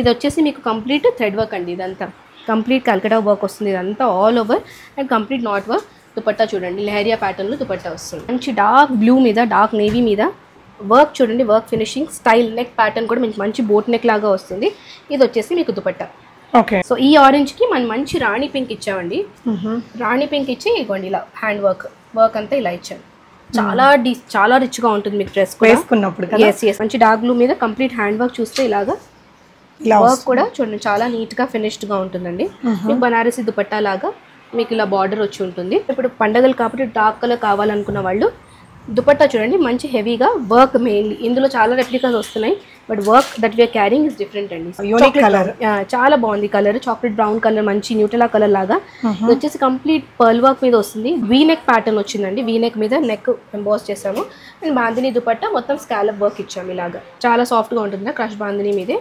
ఇది వచ్చేసి మీకు కంప్లీట్ థ్రెడ్ వర్క్ అండి ఇదంతా. కంప్లీట్ కల్కటా వర్క్ వస్తుంది ఇదంతా all over and complete knot work dupatta చూడండి లెహరియా ప్యాటర్న్లో దుపట్టా వస్తుంది. మంచి డార్క్ బ్లూ మీద డార్క్ నేవీ మీద వర్క్ చూడండి work finishing style neck pattern కూడా మీకు మంచి బోట్ నెక్ లాగా వస్తుంది. ఇది వచ్చేసి మీకు దుపట్టా. ఓకే సో ఈ ఆరెంజ్కి మనం మంచి రాణి పింక్ ఇచ్చామండి. రాణి పింక్ ఇచ్చి ఇవ్వండి ఇలా హ్యాండ్ వర్క్ వర్క్ అంతా ఇలా ఇచ్చాను చాలా డి చాలా రిచ్గా ఉంటుంది మీకు డ్రెస్ వేసుకున్నప్పుడు ఎస్ ఎస్ మంచి డార్క్ బ్లూ మీద కంప్లీట్ హ్యాండ్ వర్క్ చూస్తే ఇలాగా ఇలా వర్క్ కూడా చూడండి చాలా నీట్గా ఫినిష్డ్గా ఉంటుందండి. మీకు బనారసి దుపట్టా లాగా మీకు ఇలా బార్డర్ వచ్చి ఉంటుంది. ఇప్పుడు పండగలు కాబట్టి డార్క్ కలర్ కావాలనుకున్న వాళ్ళు దుపట్టా చూడండి మంచి హెవీగా వర్క్ మెయిన్లీ ఇందులో చాలా రెప్లికాస్ వస్తున్నాయి but work that we are carrying is different అండి. Brown. Yeah, చాలా బాగుంది కలర్ చాక్లెట్ బ్రౌన్ కలర్ మంచి న్యూటలా కలర్ లాగా. ఇది వచ్చేసి కంప్లీట్ పర్ల్ వర్క్ మీద వస్తుంది. వీ నెక్ ప్యాటర్న్ వచ్చిందండి. వీ నెక్ మీద నెక్ ఎంబాస్ చేసాము అండ్ బాందిని దుపట్టా మొత్తం స్కాలప్ వర్క్ ఇచ్చాము ఇలాగా. చాలా సాఫ్ట్గా ఉంటుంది క్రష్ బాందిని మీదే?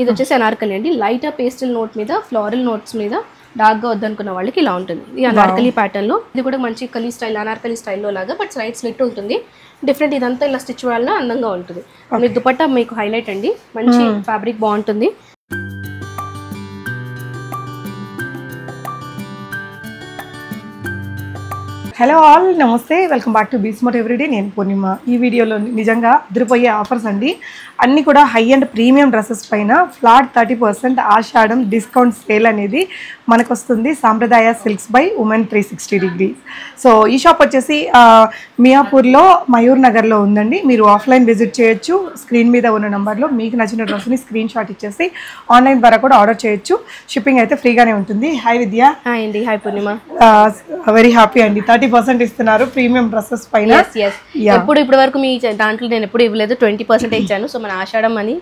ఇది వచ్చేసి అనార్కలి అండి. లైట్ పేస్టల్ నోట్ మీద ఫ్లోరల్ నోట్స్ మీద డార్క్గా వద్దనుకున్న వాళ్ళకి ఇలా ఉంటుంది. ఇది అనార్కలి ప్యాటర్న్లో. ఇది కూడా మంచి కలీ స్టైల్ అనార్కలి స్టైల్లో లాగా బట్ సైడ్ స్లిట్ ఉంటుంది? డిఫరెంట్ ఇదంతా ఇలా స్టిచ్ వల్ల అందంగా ఉంటుంది. మీ దుపట్టా మీకు హైలైట్ అండి. మంచి ఫ్యాబ్రిక్ బాగుంటుంది. హలో ఆల్ నమస్తే. వెల్కమ్ బ్యాక్ టు బీస్మోట్ ఎవ్రీడే నేను పూర్ణిమ. ఈ వీడియోలో నిజంగా అదిరిపోయే ఆఫర్స్ అండి. అన్నీ కూడా హై అండ్ ప్రీమియం డ్రెస్సెస్ పైన flat thirty percent Ashadham discount sale అనేది మనకు వస్తుంది Sampradaya silks by women three sixty degrees so ఈ షాప్ వచ్చేసి మియాపూర్లో మయూర్ నగర్లో ఉందండి. మీరు ఆఫ్లైన్ విజిట్ చేయొచ్చు. స్క్రీన్ మీద ఉన్న నెంబర్లో మీకు నచ్చిన డ్రెస్ని స్క్రీన్ షాట్ ఇచ్చేసి ఆన్లైన్ ద్వారా కూడా ఆర్డర్ చేయొచ్చు. షిప్పింగ్ అయితే ఫ్రీగానే ఉంటుంది. హాయ్ విద్య. హాయ్ అండి. హాయ్ పూర్ణిమ. వెరీ హ్యాపీ అండి. థర్టీ పర్సెంట్ ఇస్తున్నారు ప్రీమియం డ్రెస్సెస్ పైన. ఎప్పుడు ఇప్పటి వరకు మీ దాంట్లో నేను ఎప్పుడు ఇవ్వలేదు ట్వంటీ పర్సెంట్ ఇచ్చాను. సో మన ఆషాఢం అని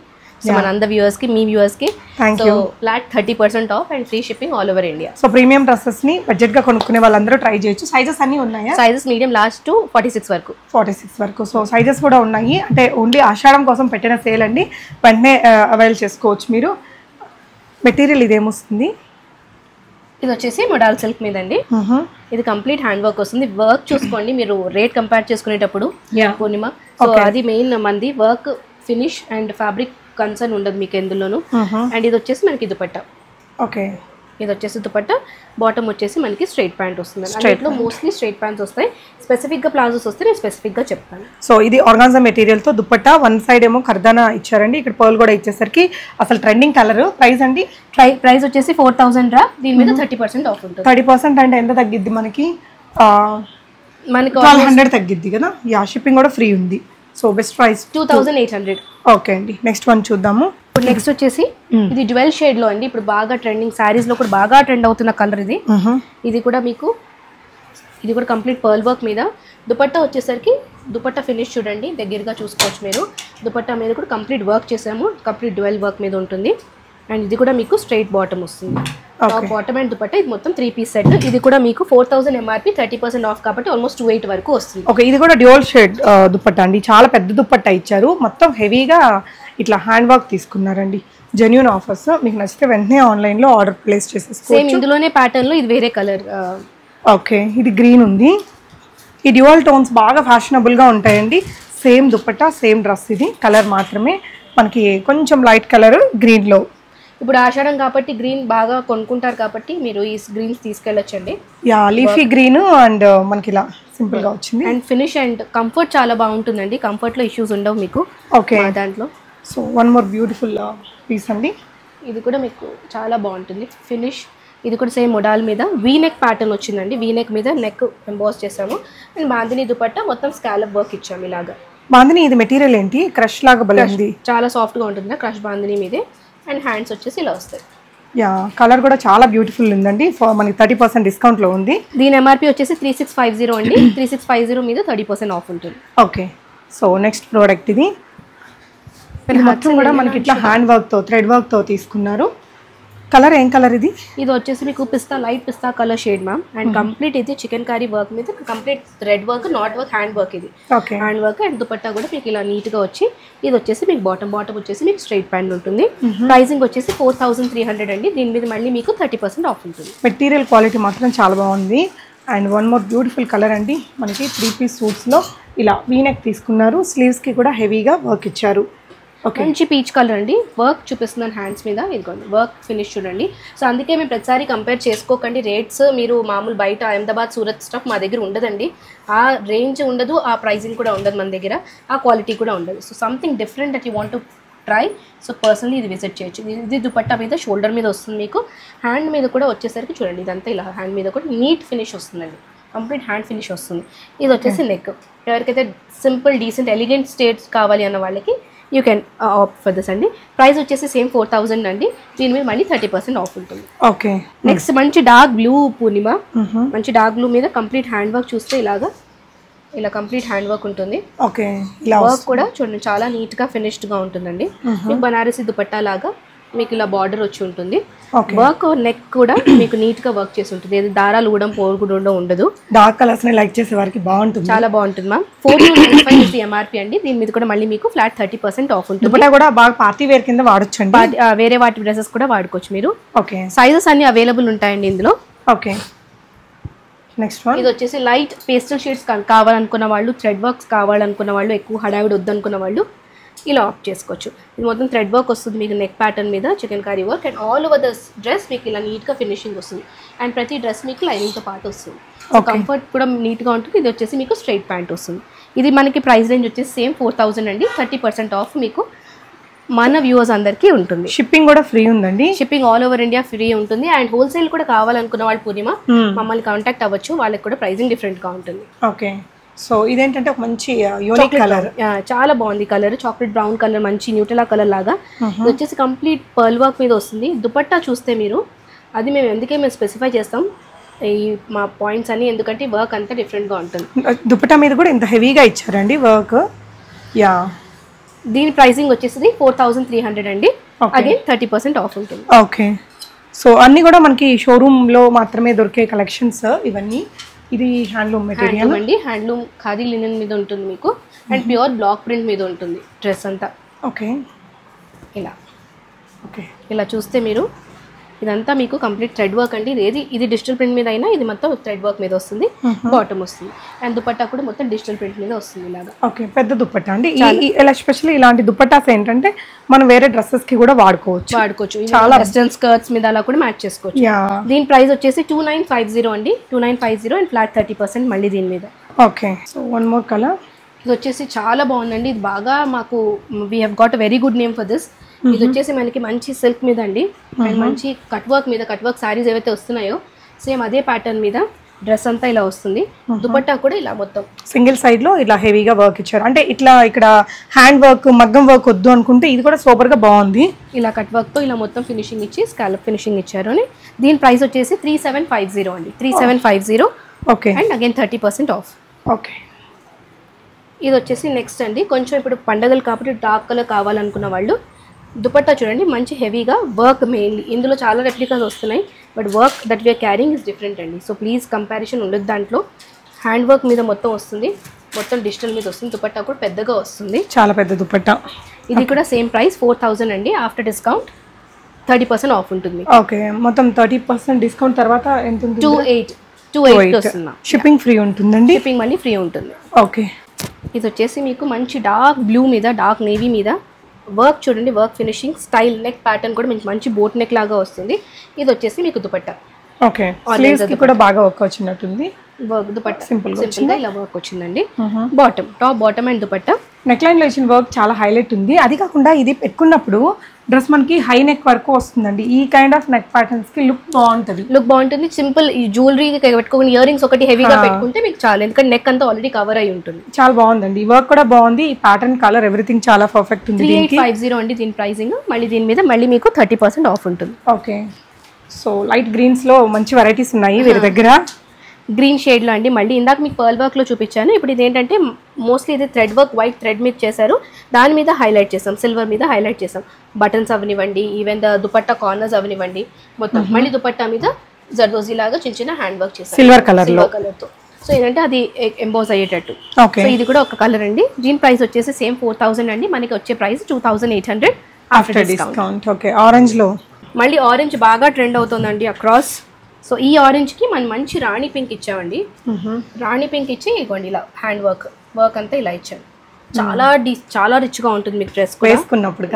సో మన అందరి వ్యూవర్స్కి మీ వ్యూవర్స్కి. Thank so flat thirty percent off and free shipping all over India so premium డ్రెస్సెస్ని బడ్జెట్గా కొనుక్కునే వాళ్ళందరూ ట్రై చేయొచ్చు. సైజెస్ అన్ని ఉన్నాయా? Sizes medium last to forty six వరకు. ఫార్టీ సిక్స్ వరకు. సో సైజెస్ కూడా ఉన్నాయి. అంటే ఓన్లీ ఆషాఢం కోసం పెట్టిన సేల్ అండి. వెంటనే అవైల్ చేసుకోవచ్చు మీరు. మెటీరియల్ ఇదేమొస్తుంది ఇది వచ్చేసి మొడాల్ సిల్క్ మీద అండి ఇది కంప్లీట్ హ్యాండ్ వర్క్ వస్తుంది. వర్క్ చూసుకోండి. మీరు రేట్ కంపేర్ చేసుకునేటప్పుడు. పూర్ణిమ. సో అది మెయిన్ మంది work finish and fabric concern ఉండదు మీకు ఎందులోను. అండ్ ఇది వచ్చేసి మనకి దుపట్టా. ఓకే ఇది వచ్చేసి దుపట్టా. బాటమ్ వచ్చేసి మనకి స్ట్రైట్ ప్యాంట్ వస్తుంది. అన్నిట్లో మోస్ట్లీ స్ట్రైట్ ప్యాంట్స్ వస్తాయి. స్పెసిఫిక్గా ప్లాజోస్ వస్తే నేను స్పెసిఫిక్గా చెప్తాను. సో ఇది ఆర్గాన్జా మెటీరియల్తో దుప్పట్టా వన్ సైడ్ ఏమో ఖర్దానా ఇచ్చారండి. ఇక్కడ పర్ల్ కూడా ఇచ్చేసరికి అసలు ట్రెండింగ్ కలర్ ప్రైస్ అండి? ప్రైస్ వచ్చేసి ఫోర్ థౌసండ్ రా. దీని మీద థర్టీ పర్సెంట్ ఆఫ్ ఉంటుంది. థర్టీ పర్సెంట్ అంటే ఎంత తగ్గిద్ది మనకి? మనకి ట్వెల్వ్ హండ్రెడ్ తగ్గిద్ది కదా? యా షిప్పింగ్ కూడా ఫ్రీ ఉంది. So best price two thousand eight hundred okay అండి. నెక్స్ట్ వన్ చూద్దాము. ఇప్పుడు నెక్స్ట్ వచ్చేసి ఇది డ్వెల్ షేడ్లో అండి. ఇప్పుడు బాగా ట్రెండింగ్ శారీస్లో కూడా బాగా ట్రెండ్ అవుతున్న కలర్ ఇది. ఇది కూడా మీకు ఇది కూడా కంప్లీట్ పర్ల్ వర్క్ మీద. దుపట్టా వచ్చేసరికి దుపట్టా ఫినిష్ చూడండి. దగ్గరగా చూసుకోవచ్చు మీరు. దుపట్టా మీద కూడా కంప్లీట్ వర్క్ చేసాము. కంప్లీట్ డ్వెల్ వర్క్ మీద ఉంటుంది. అండ్ ఇది కూడా మీకు స్ట్రైట్ బాటమ్ వస్తుంది. Okay. బాటమ్ అండ్ దుపట్టా ఇది మొత్తం త్రీ పీస్ సెట్ ఇది కూడా మీకు four thousand MRP thirty percent off కాబట్టి ఆల్మోస్ట్ టూ ఎయిట్ వరకు వస్తుంది. ఓకే ఇది కూడా డ్యూయల్ షేడ్ దుప్పట్టా అండి. చాలా పెద్ద దుప్పట్టా ఇచ్చారు. మొత్తం హెవీగా ఇట్లా హ్యాండ్ వర్క్ తీసుకున్నారండి. జెన్యున్ ఆఫర్స్ మీకు నచ్చితే వెంటనే ఆన్లైన్లో ఆర్డర్ ప్లేస్ చేసేసుకో సేమ్ ఇందులోనే ప్యాటర్న్లో ఇది వేరే కలర్ ఓకే ఇది గ్రీన్ ఉంది. ఈ డ్యూయల్ టోన్స్ బాగా ఫ్యాషనబుల్గా ఉంటాయండి. సేమ్ దుప్పట్టా సేమ్ డ్రెస్ ఇది. కలర్ మాత్రమే. మనకి కొంచెం లైట్ కలర్ గ్రీన్లో ఇప్పుడు ఆషాఢం కాబట్టి గ్రీన్ బాగా కొనుక్కుంటారు కాబట్టి మీరు ఈ గ్రీన్స్ తీసుకెళ్ళొచ్చండి. యా లీఫీ గ్రీన్ అండ్ మనకి ఇలా సింపుల్గా వచ్చింది. అండ్ ఫినిష్ అండ్ కంఫర్ట్ చాలా బాగుంటుందండి. కంఫర్ట్లో ఇష్యూస్ ఉండవు మీకు ఓకే దాంట్లో. So one more beautiful piece అండి. ఇది కూడా మీకు చాలా బాగుంటుంది. ఫినిష్ ఇది కూడా సేమ్ మొడాల్ మీద. వీ నెక్ ప్యాటర్న్ వచ్చిందండి. వీ నెక్ మీద నెక్ ఎంబాస్ చేసాము అండ్ బాందిని దుపట్టా మొత్తం స్కాలప్ వర్క్ ఇచ్చాము ఇలాగా. బాందిని ఇది మెటీరియల్ ఏంటి? క్రష్ లాగా ఉంది చాలా సాఫ్ట్గా ఉంటుంది. క్రష్ బాందిని మీదే. అండ్ హ్యాండ్స్ వచ్చేసి ఇలా వస్తాయి. యా కలర్ కూడా చాలా బ్యూటిఫుల్ ఉందండి. మనకి థర్టీ పర్సెంట్ డిస్కౌంట్లో ఉంది. దీని ఎంఆర్పి వచ్చేసి త్రీ సిక్స్ ఫైవ్ జీరో అండి. త్రీ సిక్స్ ఫైవ్ జీరో మీద థర్టీ పర్సెంట్ ఆఫ్ ఉంటుంది. ఓకే. సో నెక్స్ట్ ప్రోడక్ట్ ఇది. ఇది మొత్తం కూడా మనకి ఇట్లా హ్యాండ్ వర్క్తో థ్రెడ్ వర్క్తో తీసుకున్నారు. కలర్ ఏం కలర్ ఇది? ఇది వచ్చేసి మీకు పిస్తా light pista colour shade ma'am. And complete ఇది చికెన్ కర్రీ వర్క్ మీద complete thread work knot work hand work ఇది. Okay. Hand work and dupatta కూడా మీకు ఇలా నీట్గా వచ్చి ఇది వచ్చేసి మీకు బాటమ్ బాటమ్ వచ్చేసి మీకు స్ట్రైట్ ప్యాంట్ ఉంటుంది. ప్రైసింగ్ వచ్చేసి ఫోర్ థౌసండ్ త్రీ హండ్రెడ్ అండి. దీని మీద మళ్ళీ మీకు థర్టీ పర్సెంట్ ఆఫ్ ఉంటుంది. మెటీరియల్ క్వాలిటీ మాత్రం చాలా బాగుంది. And one more beautiful colour అండి. మనకి త్రీ పీస్ సూట్స్లో ఇలా వీనెక్ తీసుకున్నారు. స్లీవ్స్కి కూడా హెవీగా వర్క్ ఇచ్చారు. మంచి పీచ్ కలర్ అండి. వర్క్ చూపిస్తున్నాను హ్యాండ్స్ మీద. ఇదిగోండి వర్క్ ఫినిష్ చూడండి. సో అందుకే మేము ప్రతిసారి కంపేర్ చేసుకోకండి. రేట్స్ మీరు మామూలు బయట అహ్మదాబాద్ సూరత్ స్టఫ్ మా దగ్గర ఉండదండి. ఆ రేంజ్ ఉండదు ఆ ప్రైజింగ్ కూడా ఉండదు మన దగ్గర. ఆ క్వాలిటీ కూడా ఉండదు. So something different that you want to try so personally ఇది విజిట్ చేయొచ్చు. ఇది- ఇది దుపట్టా మీద షోల్డర్ మీద వస్తుంది మీకు. హ్యాండ్ మీద కూడా వచ్చేసరికి చూడండి ఇదంతా ఇలా హ్యాండ్ మీద కూడా నీట్ ఫినిష్ వస్తుందండి. కంప్లీట్ హ్యాండ్ ఫినిష్ వస్తుంది. ఇది వచ్చేసి నెక్ ఎవరికైతే సింపుల్ డీసెంట్ ఎలిగెంట్ స్టేట్స్ కావాలి అన్న వాళ్ళకి you can opt for this అండి. ప్రైస్ వచ్చేసి సేమ్ ఫోర్ థౌజండ్ అండి. దీని మీద మళ్ళీ థర్టీ పర్సెంట్ ఆఫ్ ఉంటుంది. ఓకే. నెక్స్ట్ మంచి డార్క్ బ్లూ పూర్ణిమ. మంచి డార్క్ బ్లూ మీద కంప్లీట్ హ్యాండ్ వర్క్ చూస్తే ఇలాగా ఇలా కంప్లీట్ హ్యాండ్ వర్క్ ఉంటుంది. ఓకే. వర్క్ కూడా చూడండి చాలా నీట్గా ఫినిష్డ్గా ఉంటుందండి. బనారసి దుపట్టా లాగా మీకు ఇలా బార్డర్ వచ్చి ఉంటుంది. వర్క్ నెక్ కూడా మీకు నీట్గా వర్క్ చేసి ఉంటుంది. ఏది దారాలు కూడా పోరుగుడు ఉండదు. డార్క్ కలర్స్ని లైక్ చేసే వారికి బాగుంటుంది. చాలా బాగుంటుంది మ్యామ్ ఫోర్ టూ ఎంఆర్పి అండి. దీని మీద కూడా మళ్ళీ మీకు ఫ్లాట్ థర్టీ పర్సెంట్ ఆఫ్ ఉంటుంది. దుపట్టా కూడా బాగా పార్టీ వేర్ కింద వాడొచ్చండి. వాటి- ఆ, వేరే వాటి డ్రెస్సెస్ కూడా వాడుకోవచ్చు మీరు. ఓకే సైజెస్ అన్ని అవైలబుల్ ఉంటాయండి ఇందులో. ఓకే నెక్స్ట్ వన్ ఇది వచ్చేసి లైట్ పేస్టల్ షేడ్స్ కావాలనుకున్న వాళ్ళు థ్రెడ్ వర్క్స్ కావాలనుకున్న వాళ్ళు ఎక్కువ హడావిడి వద్దనుకున్న వాళ్ళు ఇలా ఆప్ట్ చేసుకోవచ్చు. ఇది మొత్తం థ్రెడ్ వర్క్ వస్తుంది మీకు నెక్ ప్యాటర్న్ మీద chikankari work and all over the dress మీకు ఇలా నీట్గా ఫినిషింగ్ వస్తుంది. అండ్ ప్రతి డ్రెస్ మీకు లైనింగ్తో పాటు వస్తుంది. కంఫర్ట్ కూడా నీట్గా ఉంటుంది. ఇది వచ్చేసి మీకు స్ట్రైట్ ప్యాంట్ వస్తుంది. ఇది మనకి ప్రైస్ రేంజ్ వచ్చేసి సేమ్ ఫోర్ థౌసండ్ అండి. థర్టీ పర్సెంట్ ఆఫ్ మీకు మన వ్యూవర్స్ అందరికీ ఉంటుంది. షిప్పింగ్ కూడా ఫ్రీ ఉందండి? Shipping all over India free ఉంటుంది. అండ్ హోల్సేల్ కూడా కావాలనుకున్న వాళ్ళు పూర్ణిమ మమ్మల్ని కాంటాక్ట్ అవ్వచ్చు. వాళ్ళకి కూడా ప్రైసింగ్ డిఫరెంట్గా ఉంటుంది. ఓకే సో ఇదేంటంటే ఒక మంచి యూనిక్ కలర్ చాలా బాగుంది కలర్ చాక్లెట్ బ్రౌన్ కలర్ మంచి న్యూటలా కలర్ లాగా. ఇది వచ్చేసి కంప్లీట్ పర్ల్ వర్క్ మీద వస్తుంది. దుపట్టా చూస్తే మీరు అది మేము ఎందుకే మేము స్పెసిఫై చేస్తాం? ఈ మా పాయింట్స్ అన్ని ఎందుకంటే వర్క్ అంతా డిఫరెంట్గా ఉంటుంది. దుపట్టా మీద కూడా ఇంత హెవీగా ఇచ్చారండి వర్క్ యా దీని ప్రైసింగ్ వచ్చేసి ఫోర్ థౌసండ్ త్రీ హండ్రెడ్ అండి. అగైన్ థర్టీ పర్సెంట్ ఆఫ్ ఉంటుంది. ఓకే సో అన్నీ కూడా మనకి షోరూంలో మాత్రమే దొరికే కలెక్షన్స్ ఇవన్నీ. ఇది హ్యాండ్లూమ్ మెటీరియల్ హ్యాండ్లూమ్ అండి. హ్యాండ్లూమ్ ఖాదీ లినెన్ మీద ఉంటుంది మీకు. అండ్ ప్యూర్ బ్లాక్ ప్రింట్ మీద ఉంటుంది డ్రెస్ అంతా. ఓకే ఇలా. ఓకే ఇలా చూస్తే మీరు ఇదంతా మీకు కంప్లీట్ థ్రెడ్ వర్క్ అండి. ఇది ఇది డిజిటల్ ప్రింట్ మీద అయినా ఇది మొత్తం థ్రెడ్ వర్క్ మీద వస్తుంది. బాటమ్ వస్తుంది. అండ్ దుపట్టా కూడా మొత్తం డిజిటల్ ప్రింట్ మీద వస్తుంది ఇలాగా. ఓకే పెద్ద దుపట్టా అండి. ఇలా స్పెషల్లీ ఇలాంటి దుపట్టాస్ ఏంటంటే మనం వేరే డ్రెస్సెస్కి కూడా వాడుకోవచ్చు. వాడుకోవచ్చు. చాలా వెస్టర్న్ స్కర్ట్స్ మీద అలా కూడా మ్యాచ్ చేసుకోవచ్చు. దీని ప్రైస్ వచ్చేసి టూ నైన్ ఫైవ్ జీరో అండి. Two nine five zero and flat thirty percent మళ్ళీ దీని మీద. Okay. So one more colour. ఇది వచ్చేసి చాలా బాగుందండి. ఇది బాగా మాకు we have got very good name for this ఇది వచ్చేసి మనకి మంచి సిల్క్ మీద అండి అండ్ మంచి కట్ వర్క్ మీద కట్ వర్క్ సారీస్ ఏవైతే వస్తున్నాయో సేమ్ అదే ప్యాటర్న్ మీద డ్రెస్ అంతా ఇలా వస్తుంది. దుపట్టా కూడా ఇలా మొత్తం. సింగిల్ సైడ్లో ఇట్లా హెవీగా వర్క్ ఇచ్చారు. అంటే ఇట్లా ఇక్కడ హ్యాండ్ వర్క్ మగ్గం వర్క్ వద్దు అనుకుంటే ఇది కూడా సూపర్గా బాగుంది. ఇలా కట్ వర్క్తో ఇలా మొత్తం ఫినిషింగ్ ఇచ్చి స్కాలప్ ఫినిషింగ్ ఇచ్చారు అని. దీని ప్రైస్ వచ్చేసి త్రీ సెవెన్ ఫైవ్ జీరో అండి. Three seven five zero okay and again thirty percent off okay ఇది వచ్చేసి నెక్స్ట్ అండి. కొంచెం ఇప్పుడు పండగలు కాబట్టి డార్క్ కలర్ కావాలనుకున్న వాళ్ళు దుపట్టా చూడండి మంచి హెవీగా వర్క్ మెయిన్లీ ఇందులో చాలా రెప్లికాస్ వస్తున్నాయి but work that we are carrying is different అండి. సో ప్లీజ్ కంపారిజన్ ఉండదు దాంట్లో. హ్యాండ్ వర్క్ మీద మొత్తం వస్తుంది మొత్తం డిజిటల్ మీద వస్తుంది దుపట్టా కూడా పెద్దగా వస్తుంది. చాలా పెద్ద దుపట్టా. ఇది కూడా సేమ్ ప్రైస్ ఫోర్ థౌజండ్ అండి. After discount thirty percent off ఉంటుంది. ఓకే మొత్తం థర్టీ పర్సెంట్ డిస్కౌంట్ తర్వాత ఎంత ఉంటుంది? టూ ఎయిట్ టూ ఎయిట్ వస్తుంది? షిప్పింగ్ ఫ్రీ ఉంటుందండి? షిప్పింగ్ మళ్ళీ ఫ్రీ ఉంటుంది. ఓకే. ఇది వచ్చేసి మీకు మంచి డార్క్ బ్లూ మీద డార్క్ నేవీ మీద వర్క్ చూడండి work finishing style neck pattern కూడా మీకు మంచి బోట్ నెక్ లాగా వస్తుంది. ఇది వచ్చేసి మీకు దుపట్టా. ఓకే. కూడా బాగా వర్క్ వచ్చినట్టుంది. వర్క్ దుపట్టా. Simple గా సింపుల్గా ఇలా వర్క్ వచ్చిందండి. Bottom top bottom and dupatta. Neck లైన్లో ఇచ్చిన వర్క్ చాలా హైలైట్ ఉంది. అది కాకుండా ఇది పెట్టుకున్నప్పుడు డ్రెస్ మనకి హై నెక్ వరకు వస్తుందండి. ఈ కైండ్ ఆఫ్ నెక్ ప్యాటర్న్స్కి లుక్ బాగుంటది. లుక్ బాగుంటుంది. సింపుల్ ఈ జ్యువెలరీ పెట్టుకుని ఇయర్ రింగ్స్ ఒకటి హెవీగా పెట్టుకుంటే మీకు చాలు. ఎందుకంటే నెక్ అంతా ఆల్రెడీ కవర్ అయి ఉంటుంది. చాలా బాగుందండి. ఈ వర్క్ కూడా బాగుంది. ఈ ప్యాటర్న్ కలర్ ఎవ్రీథింగ్ చాలా పర్ఫెక్ట్ ఉంది త్రీ ఎయిట్ ఫైవ్ జీరో అండి దీని ప్రైసింగ్ మళ్ళీ దీని మీద మళ్ళీ మీకు థర్టీ పర్సెంట్ ఆఫ్ ఉంటుంది. ఓకే సో లైట్ గ్రీన్స్లో మంచి వెరైటీస్ ఉన్నాయి వీరి దగ్గర. గ్రీన్ షేడ్లో అండి. మళ్ళీ ఇందాక మీకు పర్ల్ వర్క్లో చూపించాను. ఇప్పుడు ఇది ఏంటంటే మోస్ట్లీ ఇది థ్రెడ్ వర్క్ వైట్ థ్రెడ్ మీద చేశారు. దాని మీద హైలైట్ చేసాం సిల్వర్ మీద హైలైట్ చేసాం బటన్స్ అవనివ్వండి ఈవెన్ ద దుపట్టా కార్నర్స్ అవనివ్వండి. మొత్తం మళ్ళీ దుపట్టా మీద జర్దోజీ లాగా చిన్న చిన్న హ్యాండ్ వర్క్ చేసాం సిల్వర్ కలర్ సిల్వర్ కలర్తో సో ఏంటంటే అది ఎంబోజ్ అయ్యేటట్టు. ఓకే. సో ఇది కూడా ఒక కలర్ అండి. దీని ప్రైస్ వచ్చేసి సేమ్ ఫోర్ థౌసండ్ అండి. మనకి వచ్చే price two thousand eight hundred after discount. Okay. ఆరెంజ్లో. మళ్ళీ ఆరెంజ్ బాగా ట్రెండ్ అవుతుందండి అక్రాస్ సో ఈ ఆరెంజ్కి మనం మంచి రాణి పింక్ ఇచ్చామండి. రాణి పింక్ ఇచ్చి ఇవ్వండి ఇలా హ్యాండ్ వర్క్ వర్క్ అంతా ఇలా ఇచ్చాను. చాలా డి చాలా రిచ్గా ఉంటుంది మీకు డ్రెస్ వేసుకున్నప్పుడు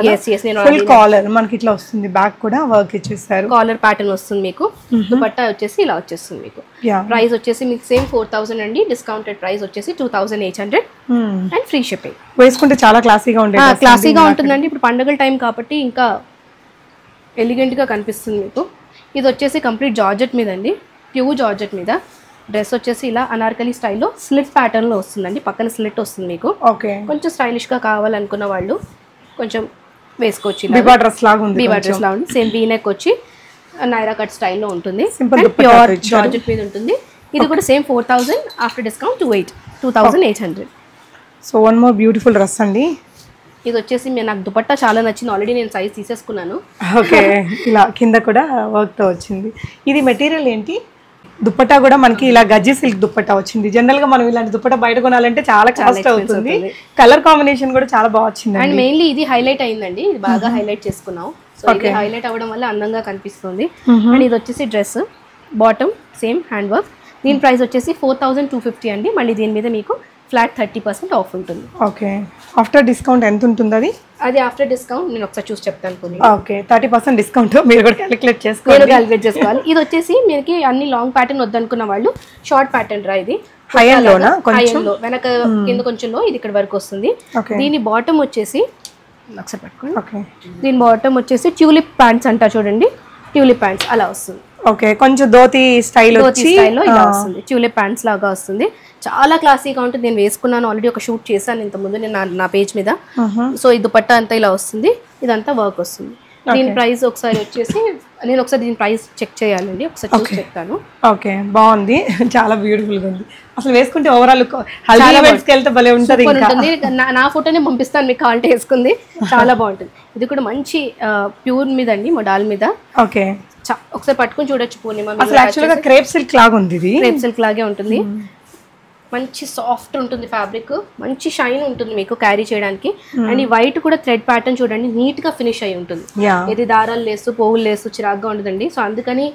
ఫుల్ కాలర్ మనకి ఇట్లా వస్తుంది బ్యాక్ కూడా వర్క్ ఇచ్చేసారు. కాలర్ ప్యాటర్న్ వస్తుంది మీకు. దుపట్టా వచ్చేసి ఇలా వచ్చేస్తుంది మీకు. ప్రైస్ వచ్చేసి మీకు సేమ్ ఫోర్ థౌసండ్ అండి. డిస్కౌంటెడ్ ప్రైస్ వచ్చేసి two thousand eight hundred and free shipping వేసుకుంటే చాలా క్లాసీగా ఉండేది క్లాసీగా ఉంటుందండి. ఇప్పుడు పండుగల టైం కాబట్టి ఇంకా ఎలిగెంట్గా కనిపిస్తుంది మీకు. ఇది వచ్చేసి కంప్లీట్ జార్జెట్ మీద అండి ప్యూర్ జార్జెట్ మీద. డ్రెస్ వచ్చేసి ఇలా అనార్కలి స్టైల్లో స్లిట్ ప్యాటర్న్లో వస్తుందండి. పక్కన స్లిట్ వస్తుంది మీకు. ఓకే. కొంచెం స్టైలిష్గా కావాలనుకున్న వాళ్ళు కొంచెం వేసుకోవచ్చు బిబా డ్రెస్ లాగా ఉంది బీవా డ్రెస్ లా ఉంది. సేమ్ వీ నెక్ వచ్చి నైరా కట్ స్టైల్లో ఉంటుంది. ప్యూర్. జార్జెట్ మీద ఉంటుంది. ఇది కూడా same four after discount two eight two eight hundred so one more beautiful dress అండి. ఇది వచ్చేసి నాకు దుపట్టా చాలా నచ్చింది. ఆల్రెడీ నేను సైజ్ తీసేసుకున్నాను. ఓకే. ఇలా కింద కూడా వర్క్తో వచ్చింది. ఇది మెటీరియల్ ఏంటి? దుప్పట్టా కూడా మనకి ఇలా గజ్జి సిల్క్ దుప్పట్టా వచ్చింది. జనరల్గా మనం ఇలాంటి దుప్పట్టా బయట కొనాలంటే చాలా కాస్ట్ అవుతుంది. కలర్ కాంబినేషన్ కూడా చాలా బాగా వచ్చింది అండ్ మెయిన్లీ ఇది హైలైట్ అయిందండి. ఇది బాగా హైలైట్ చేసుకున్నాం. సో ఇది హైలైట్ అవ్వడం వల్ల అందంగా కనిపిస్తుంది. అండ్ ఇది వచ్చేసి dress bottom same hand work దీని ప్రైస్ వచ్చేసి ఫోర్ థౌసండ్ టూ ఫిఫ్టీ అండి. మళ్ళీ దీని మీద మీకు ఫ్లాట్ థర్టీ పర్సెంట్ ఆఫ్ ఉంటుంది. ఓకే. ఆఫ్టర్ డిస్కౌంట్ ఎంత ఉంటుంది అది? అది ఆఫ్టర్ డిస్కౌంట్ నేను ఒకసారి చూసి చెప్తాను కొన్ని. ఓకే. థర్టీ పర్సెంట్ డిస్కౌంట్ మీరు కూడా క్యాలిక్యులేట్ నేను చేసుకోండి క్యాలిక్యులేట్ చేసుకోవాలి. ఇది వచ్చేసి మీకు అన్ని లాంగ్ ప్యాటర్న్ వద్దనుకున్న వాళ్ళు షార్ట్ ప్యాటర్న్ రా ఇది. హై అండ్ లోనా? హై లో. వెనక కింద కొంచెం లో ఇది ఇక్కడ వరకు వస్తుంది. దీని బాటమ్ వచ్చేసి ఒకసారి పట్టుకోండి. ఓకే. దీని బాటమ్ వచ్చేసి ట్యూలిప్ ప్యాంట్స్ అంటారు చూడండి. ట్యూలిప్ ప్యాంట్స్ అలా వస్తుంది. ఓకే కొంచెం ధోతి స్టైల్ ధోతి వచ్చి స్టైల్లో ఇలా వస్తుంది. ట్యూలిప్ ప్యాంట్స్ లాగా వస్తుంది. చాలా క్లాసీగా ఉంటుంది. నేను వేసుకున్నాను ఆల్రెడీ ఒక షూట్ చేశాను ఇంత ముందు నేను నా- పేజ్ మీద. సో ఇది దుపట్టా అంతా ఇలా వస్తుంది. ఇదంతా వర్క్ వస్తుంది. దీని ప్రైస్ ఒకసారి వచ్చేసి నేను ఒకసారి దీని ప్రైస్ చెక్ చేయాలండి. ఒకసారి చూసి చెప్తాను. ఓకే బాగుంది. చాలా బ్యూటిఫుల్గా ఉంది. అసలు వేసుకుంటే ఓవరాల్ వెళ్తే భలే ఉంటది నా- ఫోటోనే పంపిస్తాను మీకు కాల్ట్ వేసుకుంది. చాలా బాగుంటుంది. ఇది కూడా మంచి ప్యూర్ మీద అండి మొడాల్ మీద. ఓకే. ఒకసారి పట్టుకొని చూడొచ్చు పూర్ణిమ అసలు యాక్చువల్గా క్రేప్ సిల్క్ లాగా ఉంది ఇది. క్రేప్ సిల్క్ లాగే ఉంటుంది. మంచి సాఫ్ట్ ఉంటుంది ఫ్యాబ్రిక్. మంచి షైన్ ఉంటుంది మీకు క్యారీ చేయడానికి. అండ్ ఈ వైట్ కూడా థ్రెడ్ ప్యాటర్న్ చూడండి నీట్గా ఫినిష్ అయి ఉంటుంది. ఇది దారాలు లేసు పోగులు లేసు చిరాగ్గా ఉండదండి. సో అందుకని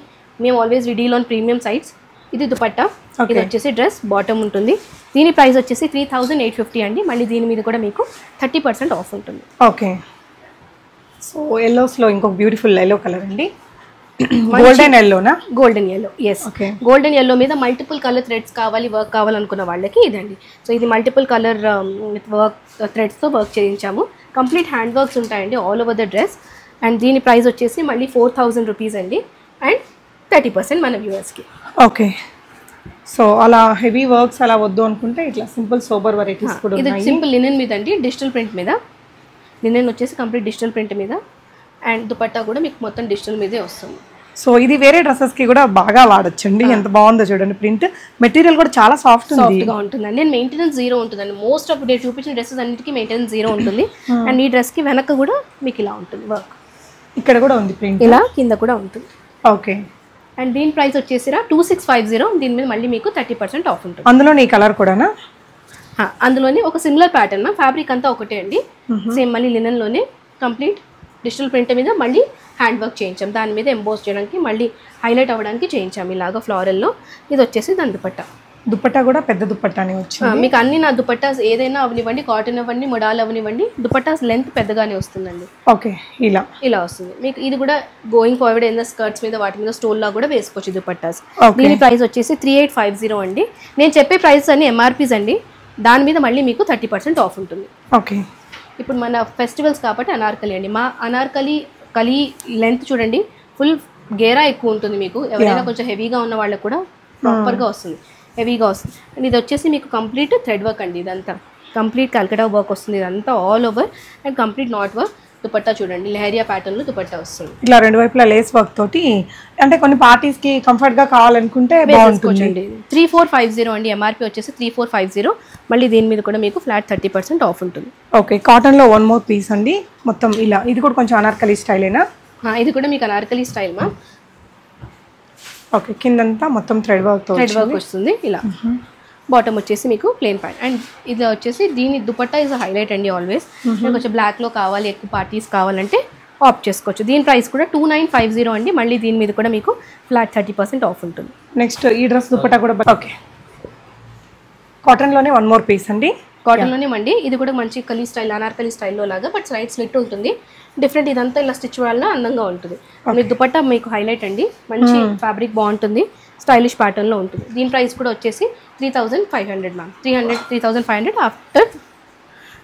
మేము ఆల్వేస్ విడీలోన్ ప్రీమియం సైట్స్ ఇది దుపట్టా. ఇది వచ్చేసి డ్రెస్ బాటమ్ ఉంటుంది. దీని ప్రైస్ వచ్చేసి త్రీ థౌజండ్ ఎయిట్ ఫిఫ్టీ అండి. మళ్ళీ దీని మీద కూడా మీకు థర్టీ పర్సెంట్ ఆఫ్ ఉంటుంది. ఓకే. సో ఎల్లోస్లో ఇంకొక బ్యూటిఫుల్ ఎల్లో కలర్ అండి. Golden ఎల్లోనా golden yellow yes golden yellow మీద మల్టిపుల్ కలర్ థ్రెడ్స్ కావాలి వర్క్ కావాలనుకున్న వాళ్ళకి ఇదండి. సో ఇది మల్టిపుల్ కలర్ వర్క్ థ్రెడ్స్తో వర్క్ చేయించాము. కంప్లీట్ హ్యాండ్ వర్క్స్ ఉంటాయండి all over the dress and దీని ప్రైస్ వచ్చేసి మళ్ళీ ఫోర్ థౌజండ్ రూపీస్ అండి. అండ్ థర్టీ పర్సెంట్ మన వ్యూవర్స్కి ఓకే సో అలా హెవీ వర్క్స్ అలా వద్దు అనుకుంటే ఇట్లా సింపుల్ సోబర్ వెరైటీస్ కూడా ఇది సింపుల్ లినెన్ మీద అండి డిజిటల్ ప్రింట్ మీద. లినెన్ వచ్చేసి కంప్లీట్ డిజిటల్ ప్రింట్ మీద. అండ్ దుపట్టా కూడా మీకు మొత్తం డిజిటల్ మీదే వస్తుంది. సో ఇది వేరే డ్రెస్సెస్కి కూడా బాగా వాడొచ్చండి. ఎంత బాగుందో చూడండి. ప్రింట్ మెటీరియల్ కూడా చాలా సాఫ్ట్ ఉంది. సాఫ్ట్గా ఉంటుందండి నేను మెయింటెనెన్స్ జీరో ఉంటుందండి. మోస్ట్ ఆఫ్ నేను చూపించిన డ్రెస్సెస్ అన్నిటికీ మెయింటెనెన్స్ జీరో ఉంటుంది. అండ్ ఈ డ్రెస్కి వెనక కూడా మీకు ఇలా ఉంటుంది వర్క్ ఇక్కడ కూడా ఉంది ప్రింట్. ఇలా కింద కూడా ఉంటుంది. ఓకే. అండ్ దీని ప్రైస్ వచ్చేసిరా టూ సిక్స్ ఫైవ్ జీరో దీని మీద మళ్ళీ మీకు థర్టీ పర్సెంట్ ఆఫ్ ఉంటుంది. అందులో నీ కలర్ కూడానా? అందులోనే ఒక సిమిలర్ ప్యాటర్న్ ఫ్యాబ్రిక్ అంతా ఒకటే అండి. సేమ్ మళ్ళీ linen లోనే. కంప్లీట్ డిజిటల్ ప్రింట్ మీద మళ్ళీ హ్యాండ్ వర్క్ చేయించాం. దాని మీద ఎంబోస్ చేయడానికి మళ్ళీ హైలైట్ అవ్వడానికి చేయించాం ఇలాగా ఫ్లోరల్లో. ఇది వచ్చేసి దాని దుపట్టా. దుపట్టా కూడా పెద్ద దుపట్టానే వచ్చింది. మీకు అన్ని నా దుపట్టాస్ ఏదైనా అవనివ్వండి కాటన్ అవ్వండి మొడాల్ అవనివ్వండి దుపట్టాస్ లెంత్ పెద్దగానే వస్తుందండి. ఓకే ఇలా. ఇలా వస్తుంది. మీకు ఇది కూడా గోయింగ్ ఫార్వర్డ్ ఏదైనా స్కర్ట్స్ మీద వాటి మీద స్టోల్ లా కూడా వేసుకోవచ్చు దుపట్టాస్. దీని ప్రైస్ వచ్చేసి త్రీ ఎయిట్ ఫైవ్ జీరో అండి. నేను చెప్పే ప్రైస్ అన్ని ఎంఆర్పీస్ అండి. దాని మీద మళ్ళీ మీకు థర్టీ పర్సెంట్ ఆఫ్ ఉంటుంది. ఓకే. ఇప్పుడు మన ఫెస్టివల్స్ కాబట్టి అనార్కలి అండి. మా అనార్కలి కలి లెంత్ చూడండి ఫుల్ గేరా ఎక్కువ ఉంటుంది మీకు. ఎవరైనా కొంచెం హెవీగా ఉన్న వాళ్ళకి కూడా ప్రాపర్గా వస్తుంది. హెవీగా వస్తుంది. అండ్ ఇది వచ్చేసి మీకు కంప్లీట్ థ్రెడ్ వర్క్ అండి ఇదంతా. కంప్లీట్ కల్కటా వర్క్ వస్తుంది ఇదంతా all over and complete knot work. Dupatta చూడండి లెహరియా ప్యాటర్న్లో దుపట్టా వస్తుంది. ఇట్లా రెండు వైపులా లేస్ వర్క్ తోటి అంటే కొన్ని పార్టీస్కి కంఫర్ట్గా కావాలనుకుంటే బాగుంటుంది. త్రీ ఫోర్ ఫైవ్ జీరో అండి ఎంఆర్పి వచ్చేసి త్రీ ఫోర్ ఫైవ్ జీరో మళ్ళీ దీని మీద కూడా మీకు ఫ్లాట్ థర్టీ పర్సెంట్ ఆఫ్ ఉంటుంది. ఓకే కాటన్లో వన్ మోర్ పీస్ అండి. మొత్తం ఇలా ఇది కూడా కొంచెం అనార్కలి స్టైలేనా ఇది కూడా మీకు అనార్కలి స్టైల్ మా ఓకే కిందంతా మొత్తం థ్రెడ్ వర్క్ థ్రెడ్ వర్క్ వస్తుంది ఇలా. బాటమ్ వచ్చేసి మీకు ప్లేన్ ప్యాంట్ అండ్ ఇది వచ్చేసి దీని దుపట్టా ఇస్ హైలైట్ అండి ఆల్వేస్ కొంచెం బ్లాక్లో కావాలి ఎక్కువ పార్టీస్ కావాలంటే ఆప్ట్ చేసుకోవచ్చు. దీని ప్రైస్ కూడా టూ నైన్ ఫైవ్ జీరో అండి. మళ్ళీ దీని మీద కూడా మీకు ఫ్లాట్ థర్టీ పర్సెంట్ ఆఫ్ ఉంటుంది. నెక్స్ట్ ఈ డ్రెస్ దుపట్టా కూడా ఓకే కాటన్లోనే వన్ మోర్ పీస్ అండి. కాటన్లోనే మండి. ఇది కూడా మంచి కలీ స్టైల్ అనార్కలి స్టైల్లో లాగా బట్ సైడ్ స్లిట్ ఉంటుంది. డిఫరెంట్ ఇదంతా ఇలా స్టిచ్ వల్ల అందంగా ఉంటుంది. మీ దుపట్టా మీకు హైలైట్ అండి. మంచి ఫ్యాబ్రిక్ బాగుంటుంది. స్టైలిష్ ప్యాటర్న్లో ఉంటుంది. దీని ప్రైస్ కూడా వచ్చేసి three thousand five hundred ma'am three hundred three thousand five hundred after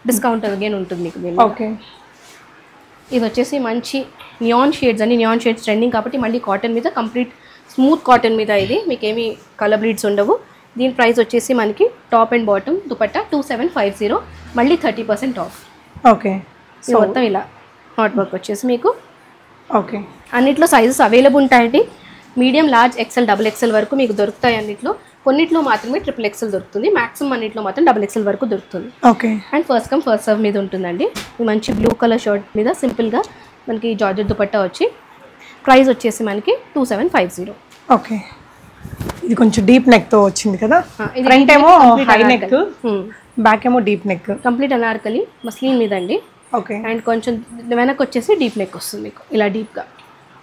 discount again ఉంటుంది మీకు దీనిలో. ఓకే ఇది వచ్చేసి మంచి నియాన్ షేడ్స్ అని నియాన్ షేడ్స్ ట్రెండింగ్ కాబట్టి మళ్ళీ కాటన్ మీద కంప్లీట్ స్మూత్ కాటన్ మీద ఇది. మీకు ఏమి కలర్ బ్లీడ్స్ ఉండవు. దీని ప్రైస్ వచ్చేసి మనకి top and bottom dupatta two seven five zero మళ్ళీ థర్టీ పర్సెంట్ ఆఫ్. ఓకే. ఇది మొత్తం ఇలా హాట్ వర్క్ వచ్చేసి మీకు. ఓకే. అన్నిట్లో సైజెస్ అవైలబుల్ ఉంటాయండి. Medium large XL double XL వరకు మీకు దొరుకుతాయి అన్నిట్లో. కొన్నిట్లో మాత్రమే ట్రిపుల్ ఎక్సెల్ దొరుకుతుంది. మాక్సిమం అన్నిట్లో మాత్రం డబుల్ ఎక్సెల్ వరకు దొరుకుతుంది. Okay. And first come first serve మీద ఉంటుందండి. మంచి బ్లూ కలర్ షర్ట్ మీద సింపుల్గా మనకి జార్జెట్ దుపట్టా వచ్చి ప్రైస్ వచ్చేసి మనకి two seven five zero. Okay. ఇది కొంచెం డీప్ నెక్తో వచ్చింది కదా? ఫ్రంట్ ఏమో హై నెక్ బ్యాక్ ఏమో deep neck complete Anarkali muslin మీద అండి. ఓకే అండ్ కొంచెం వెనక్కి వచ్చేసి డీప్ నెక్ వస్తుంది మీకు ఇలా డీప్గా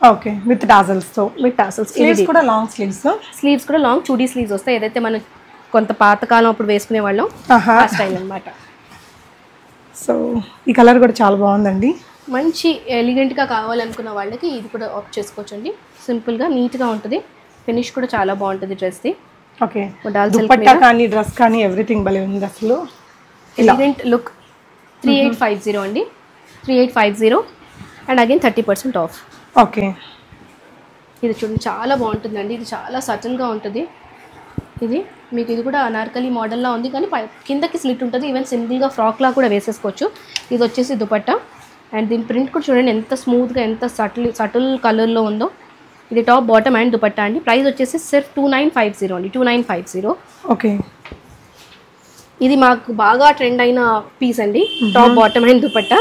ఓకే విత్ డాజల్స్తో. విత్ టాసల్స్ స్లీవ్స్ కూడా లాంగ్ స్లీవ్స్ స్లీవ్స్ కూడా లాంగ్ చూడీ స్లీవ్స్ వస్తాయి. ఏదైతే మనం కొంత పాతకాలం అప్పుడు వేసుకునే వాళ్ళం ఆహా ఆ స్టైల్ అనమాట సో ఈ కలర్ కూడా చాలా బాగుందండి. మంచి ఎలిగెంట్గా కావాలనుకున్న వాళ్ళకి ఇది కూడా ఆప్ట్ చేసుకోవచ్చండి. సింపుల్గా నీట్గా ఉంటుంది. ఫినిష్ కూడా చాలా బాగుంటుంది డ్రెస్ది ఓకే. దుపట్టా కానీ డ్రెస్ కానీ ఎవ్రీథింగ్ భలే ఉంది అసలు. Elegant look three eight five zero అండి. Three eight five zero. And again thirty percent off. Okay. ఇది చూడండి చాలా బాగుంటుందండి. ఇది చాలా సటన్గా ఉంటుంది. ఇది మీకు ఇది కూడా అనార్కలి మోడల్లా ఉంది. కానీ కిందకి స్లిట్ ఉంటుంది. ఈవెన్ సింగిల్గా ఫ్రాక్లా కూడా వేసేసుకోవచ్చు. ఇది వచ్చేసి దుపట్టా. అండ్ దీని ప్రింట్ కూడా చూడండి ఎంత స్మూత్గా ఎంత సటిల్ సటిల్ కలర్లో ఉందో. ఇది టాప్ బాటమ్ అండ్ దుపట్టా అండి. ప్రైస్ వచ్చేసి సిర్ఫ్ టూ నైన్ ఫైవ్ జీరో అండి. Two nine five zero. Okay. ఇది మాకు బాగా ట్రెండ్ అయిన పీస్ అండి. Top bottom and dupatta.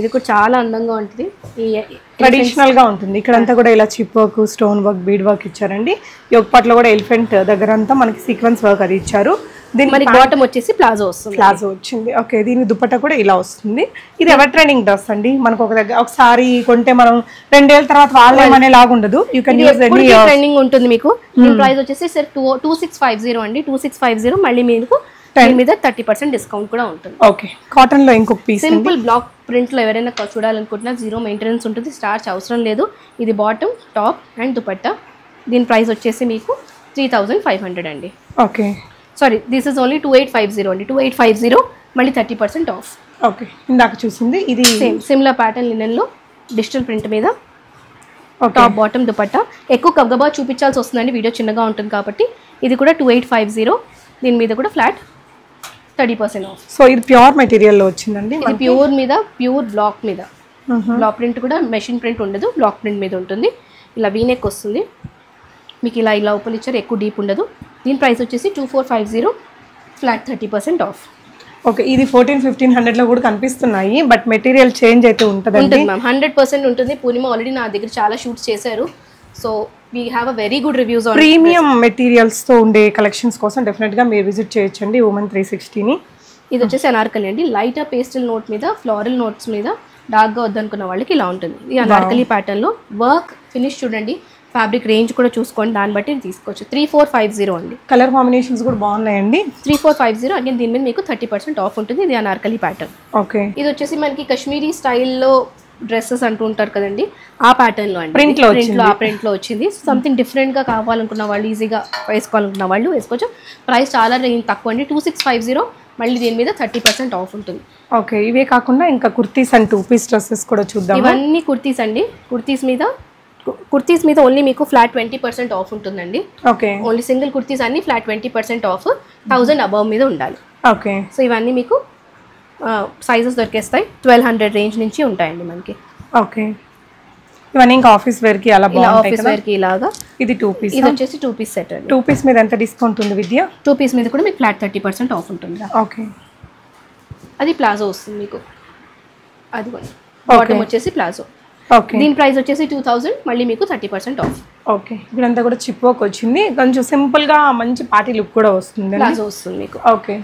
ఇది కూడా చాలా అందంగా ఉంటుంది. ఈ ట్రెడిషనల్గా ఉంటుంది. ఇక్కడంతా కూడా ఇలా chip work stone work bead work ఇచ్చారండి. ఈ ఒక్కట్లో కూడా ఎలిఫెంట్ దగ్గర అంతా మనకి సీక్వెన్స్ వర్క్ అది ఇచ్చారు. దీని బాటమ్ వచ్చేసి ప్లాజో వస్తుంది. ప్లాజో వచ్చింది. ఓకే దీని దుపట్టా కూడా ఇలా వస్తుంది. ఇది ఎవర్ ట్రెండింగ్ డ్రెస్ అండి? మనకు ఒక దగ్గర ఒకసారి కొంటే మనం రెండేళ్ళ తర్వాత వాళ్ళేమనే లాగా ఉండదు. You can use any trending ఉంటుంది మీకు? దీని ప్రైస్ వచ్చేసి sir two two six five zero అండి. టూ సిక్స్ ఫైవ్ జీరో మళ్ళీ మీకు దీని మీద థర్టీ పర్సెంట్ డిస్కౌంట్ కూడా ఉంటుంది. ఓకే కాటన్లో ఇంకొక పీస్ సింపుల్ బ్లాక్ ప్రింట్లో ఎవరైనా క- చూడాలనుకుంటున్నా జీరో మెయింటెనెన్స్ ఉంటుంది. స్టార్చ్ అవసరం లేదు. ఇది బాటమ్ టాప్ అండ్ దుపట్టా. దీని ప్రైస్ వచ్చేసి మీకు త్రీ థౌజండ్ ఫైవ్ హండ్రెడ్ అండి. Okay. Sorry this is only two eight five zero అండి. టూ ఎయిట్ ఫైవ్ జీరో మళ్ళీ థర్టీ పర్సెంట్ ఆఫ్ ఓకే ఇందాక చూసింది ఇది సేమ్ సిమ్లా ప్యాటర్న్ లినెన్లో డిజిటల్ ప్రింట్ మీద. టాప్ బాటమ్ దుపట్టా ఎక్కువ కగ్గబా చూపించాల్సి వస్తుందండి వీడియో చిన్నగా ఉంటుంది కాబట్టి. ఇది కూడా టూ ఎయిట్ ఫైవ్ జీరో దీని మీద కూడా flat thirty percent off so ఇది ప్యూర్ మెటీరియల్లో వచ్చిందండి ఇది ప్యూర్ మీద ప్యూర్ బ్లాక్ మీద. బ్లాక్ ప్రింట్ కూడా మెషిన్ ప్రింట్ ఉండదు బ్లాక్ ప్రింట్ మీద ఉంటుంది. ఇలా వీనెక్ వస్తుంది. మీకు ఇలా ఇలా ఓపెన్ ఇచ్చారు ఎక్కువ డీప్ ఉండదు. దీని ప్రైస్ వచ్చేసి two four five zero flat thirty percent off okay ఇది ఫోర్టీన్ ఫిఫ్టీన్ హండ్రెడ్లో కూడా కనిపిస్తున్నాయి బట్ మెటీరియల్ చేంజ్ అయితే ఉంటుందండి. ఉంటుంది మ్యామ్ హండ్రెడ్ పర్సెంట్ ఉంటుంది. పూర్ణిమ ఆల్రెడీ నా దగ్గర చాలా షూట్స్ చేశారు. So we have a very good reviews premium మెటీరియల్స్తో ఉండే కలెక్షన్స్ కోసం డెఫినెట్గా మీరు విజిట్ చేయొచ్చండి ఉమెన్ త్రీ సిక్స్టీని ఇది వచ్చేసి అనార్కలి అండి. లైట్ పేస్టల్ నోట్ మీద ఫ్లోరల్ నోట్స్ మీద డార్క్గా వద్దనుకున్న వాళ్ళకి ఇలా ఉంటుంది. ఇది అనార్కలి ప్యాటర్న్లో వర్క్ ఫినిష్ చూడండి. ఫ్యాబ్రిక్ రేంజ్ కూడా చూసుకోండి. దాన్ని బట్టి తీసుకోవచ్చు. త్రీ ఫోర్ ఫైవ్ జీరో అండి. కలర్ కాంబినేషన్స్ కూడా బాగున్నాయండి? Three four five zero. Again దీని మీద మీకు థర్టీ పర్సెంట్ ఆఫ్ ఉంటుంది. ఇది అనార్కలి ప్యాటర్న్. ఓకే. ఇది వచ్చేసి మనకి కాశ్మీరీ స్టైల్లో డ్రెస్సెస్ అంటూ ఉంటారు కదండి. ఆ ప్యాటర్న్లో అండి. లో ప్రింట్లో ఆ ప్రింట్లో వచ్చింది సంథింగ్ డిఫరెంట్గా కావాలనుకున్న వాళ్ళు ఈజీగా వేసుకోవాలనుకున్న వాళ్ళు వేసుకోవచ్చు. ప్రైస్ చాలా రేంజ్ తక్కువ అండి. టూ సిక్స్ ఫైవ్ జీరో మళ్ళీ దీని మీద థర్టీ పర్సెంట్ ఆఫ్ ఉంటుంది. ఓకే. ఇవే కాకుండా ఇంకా kurtis and two piece dresses కూడా చూద్దాం ఇవన్నీ కుర్తీస్ అండి. కుర్తీస్ మీద కుర్తీస్ మీద ఓన్లీ మీకు ఫ్లాట్ ట్వంటీ పర్సెంట్ ఆఫ్ ఉంటుందండి. ఓకే ఓన్లీ సింగిల్ కుర్తీస్ అన్ని flat twenty percent off thousand above మీద ఉండాలి. ఓకే సో ఇవన్నీ మీకు సైజెస్ దొరికేస్తాయి. ట్వెల్వ్ హండ్రెడ్ రేంజ్ నుంచి ఉంటాయండి మనకి. ఓకే ఇవన్నీ ఇంకా ఆఫీస్ వేర్కి అలా ఆఫీస్ వేర్కి ఇలాగా. ఇది టూ పీస్ ఇది వచ్చేసి టూ పీస్ సెట్ అండి. టూ పీస్ మీద ఎంత డిస్కౌంట్ ఉంది విద్య? టూ పీస్ మీద కూడా మీకు ఫ్లాట్ థర్టీ పర్సెంట్ ఆఫ్ ఉంటుంది ఓకే అది ప్లాజో వస్తుంది మీకు. అది బాటమ్ వచ్చేసి ప్లాజో. దీని ప్రైస్ వచ్చేసి టూ థౌజండ్ మళ్ళీ మీకు థర్టీ పర్సెంట్ ఆఫ్. ఓకే ఇక్కడంతా కూడా చిప్ వర్క్ వచ్చింది. కొంచెం సింపుల్గా మంచి పార్టీ లుక్ కూడా వస్తుంది ప్లాజో వస్తుంది మీకు. ఓకే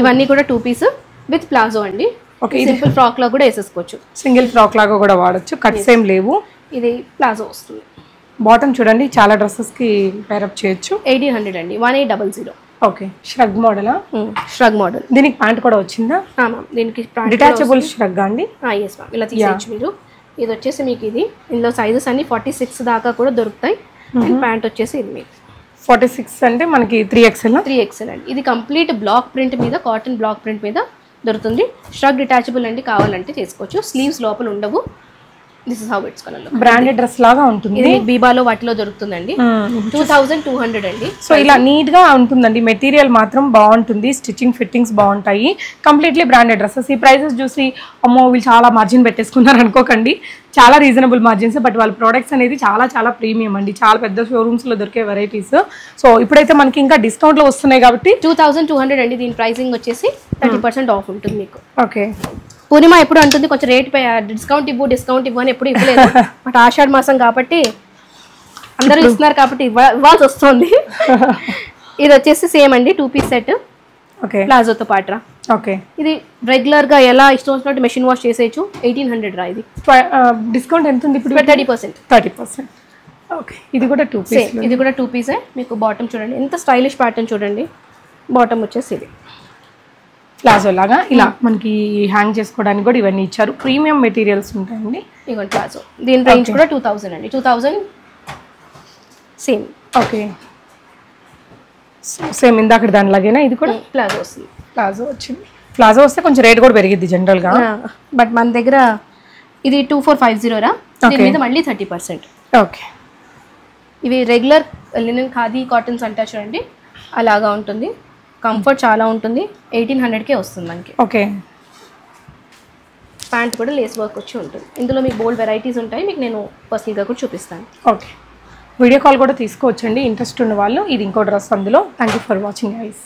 ఇవన్నీ కూడా టూ పీస్ విత్ ప్లాజో అండి. ఓకే సింపుల్ ఫ్రాక్లో కూడా వేసేసుకోవచ్చు. సింగిల్ ఫ్రాక్ లాగా కూడా వాడచ్చు. కట్స్ ఏం లేవు. ఇది ప్లాజో వస్తుంది. బాటమ్ చూడండి చాలా డ్రెస్సెస్కి పేరప్ చేయొచ్చు. ఎయిటీన్ హండ్రెడ్ అండి. One eight double zero okay. Shrug మోడలా shrug model దీనికి ప్యాంట్ కూడా వచ్చిందా? మ్యామ్ దీనికి డిటాచబుల్ ష్రగ్ అండి? ఎస్ మ్యామ్ ఇలా తీసేయచ్చు మీరు. ఇది వచ్చేసి మీకు ఇది. ఇందులో సైజెస్ అన్ని ఫార్టీ సిక్స్ దాకా కూడా దొరుకుతాయి. అండ్ ప్యాంట్ వచ్చేసి ఇది మీకు. ఫార్టీ సిక్స్ అంటే మనకి త్రీ ఎక్స్ఎల్ త్రీ ఎక్సెల్ అండి. ఇది కంప్లీట్ బ్లాక్ ప్రింట్ మీద కాటన్ బ్లాక్ ప్రింట్ మీద దొరుకుతుంది. స్ట్రక్ డిటాచబుల్ అండి కావాలంటే చేసుకోవచ్చు. స్లీవ్స్ లోపల ఉండవు. This is how it's colour branded dress లాగా ఉంటుంది. ఇది బీబాలో వాటిలో దొరుకుతుందండి. టూ థౌజండ్ టూ హండ్రెడ్ అండి. సో ఇలా నీట్గా ఉంటుందండి. మెటీరియల్ మాత్రం బాగుంటుంది. స్టిచ్చింగ్ ఫిట్టింగ్స్ బాగుంటాయి. కంప్లీట్లీ బ్రాండెడ్ డ్రెస్సెస్ ఈ ప్రైజెస్ చూసి అమ్మో వీళ్ళు చాలా మార్జిన్ పెట్టేసుకున్నారు అనుకోకండి. చాలా రీజనబుల్ మార్జిన్స్ బట్ వాళ్ళ ప్రోడక్ట్స్ అనేది చాలా చాలా ప్రీమియం అండి. చాలా పెద్ద షోరూమ్స్లో దొరికే వెరైటీస్ సో ఇప్పుడైతే మనకి ఇంకా డిస్కౌంట్లో వస్తున్నాయి కాబట్టి టూ థౌజండ్ టూ హండ్రెడ్ అండి. దీని ప్రైసింగ్ వచ్చేసి థర్టీ పర్సెంట్ ఆఫ్ ఉంటుంది మీకు. ఓకే పూర్ణిమ ఎప్పుడు అంటుంది కొంచెం రేట్ డిస్కౌంట్ ఇవ్వు డిస్కౌంట్ ఇవ్వు అని ఎప్పుడు ఇవ్వలేదు. బట్ ఆషాఢ మాసం కాబట్టి అందరూ ఇస్తున్నారు కాబట్టి ఇవ్వ- ఇవ్వాల్సి వస్తుంది. ఇది వచ్చేసి సేమ్ అండి టూ పీస్ సెట్ ఓకే. ప్లాజోతో పాటు ఓకే. ఇది రెగ్యులర్గా ఎలా ఇష్టం వచ్చినట్టు మెషిన్ వాష్ చేసేయచ్చు. ఎయిటీన్ హండ్రెడ్ రా ఇది. డిస్కౌంట్ ఎంత ఉంది ఇప్పుడు? Thirty percent thirty percent okay ఇది కూడా టూ పీస్ ఇది కూడా టూ పీసే మీకు బాటమ్ చూడండి. ఎంత స్టైలిష్ ప్యాటర్న్ చూడండి. బాటమ్ వచ్చేసి ఇది. ప్లాజో లాగా ఇలా మనకి హ్యాంగ్ చేసుకోవడానికి కూడా ఇవన్నీ ఇచ్చారు. ప్రీమియం మెటీరియల్స్ ఉంటాయండి. ఇదిగోండి ప్లాజో. దీని రేంజ్ కూడా టూ థౌజండ్ అండి. Two thousand same. Okay. Same ఇందాక దానిలాగేనా? ఇది కూడా? ప్లాజో వస్తుంది. ప్లాజో వచ్చింది. ప్లాజో వస్తే కొంచెం రేట్ కూడా పెరిగిద్ది జనరల్గా. బట్ మన దగ్గర ఇది టూ ఫోర్ ఫైవ్ జీరో రా. దీని మీద మళ్ళీ థర్టీ పర్సెంట్. ఓకే. ఇవి రెగ్యులర్ లినన్ ఖాదీ కాటన్స్ అంటారు చూడండి. అలాగా ఉంటుంది. కంఫర్ట్ చాలా ఉంటుంది. ఎయిటీన్ హండ్రెడ్కే వస్తుంది మనకి. ఓకే. ప్యాంట్ కూడా లేస్ వర్క్ వచ్చి ఉంటుంది. ఇందులో మీకు బోల్డ్ వెరైటీస్ ఉంటాయి. మీకు నేను పర్సనల్గా కూడా చూపిస్తాను. ఓకే. వీడియో కాల్ కూడా తీసుకోవచ్చండి. ఇంట్రెస్ట్ ఉన్న వాళ్ళు ఇది ఇంకో డ్రెస్ అందులో. Thank you for watching ice